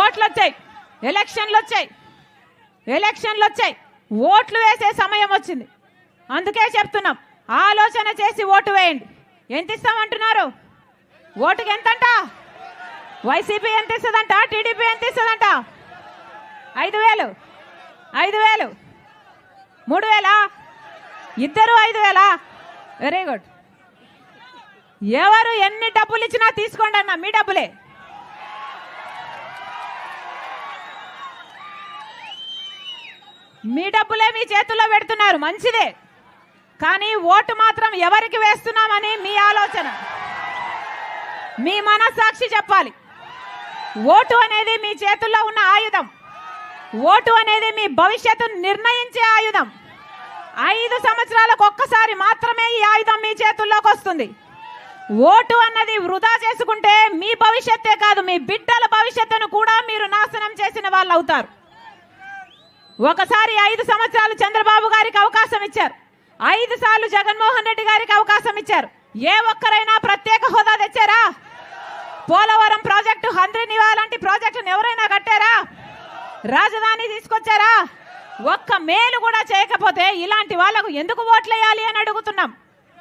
ఓట్లు వచ్చాయి ఎలక్షన్లు వచ్చాయి ఎలక్షన్లు వచ్చాయి ఓట్లు వేసే సమయం వచ్చింది. అందుకే చెప్తున్నాం ఆలోచన చేసి ఓటు వేయండి. ఎంత ఇస్తామంటున్నారు ఓటుకి ఎంతంట వైసీపీ ఎంత ఇస్తుందంట టీడీపీ ఎంత ఇస్తుందంట ఐదు వేలు. ఐదు వేలు. మూడు వేలా? ఇద్దరు ఐదు వేలా? Very good. ఎవరు ఎన్ని డబ్బులు ఇచ్చినా తీసుకోండి అన్న మీ డబ్బులే. మీ డబ్బులే మీ చేతుల్లో పెడుతున్నారు మంచిదే. కానీ ఓటు మాత్రం ఎవరికి వేస్తున్నామని మీ ఆలోచన. మీ మనస్సాక్షి చెప్పాలి. ఓటు అనేది మీ చేతుల్లో ఉన్న ఆయుధం. ఓటు అనేది మీ భవిష్యత్తును నిర్ణయించే ఆయుధం. ఐదు సంవత్సరాలకు ఒక్కసారి మాత్రమే ఈ ఆయుధం మీ చేతుల్లోకి వస్తుంది. ఓటు అన్నది వృధా చేసుకుంటే మీ భవిష్యత్తే కాదు మీ బిడ్డల భవిష్యత్తును కూడా మీరు నాశనం చేసిన వాళ్ళు అవుతారు ఒకసారి ఐదు సంవత్సరాలు చంద్రబాబు గారికి అవకాశం ఇచ్చారు. ఐదు సార్లు జగన్మోహన్ రెడ్డి గారికి అవకాశం ఇచ్చారు. ఏ ఒక్కరైనా ప్రత్యేక హోదా తెచ్చారా? పోలవరం ప్రాజెక్టు హంద్రి నివా లాంటి ప్రాజెక్టును ఎవరైనా కట్టారా? రాజధాని తీసుకొచ్చారా? ఒక్క మేలు కూడా చేయకపోతే ఇలాంటి వాళ్ళకు ఎందుకు ఓట్లేయాలి అని అడుగుతున్నాం.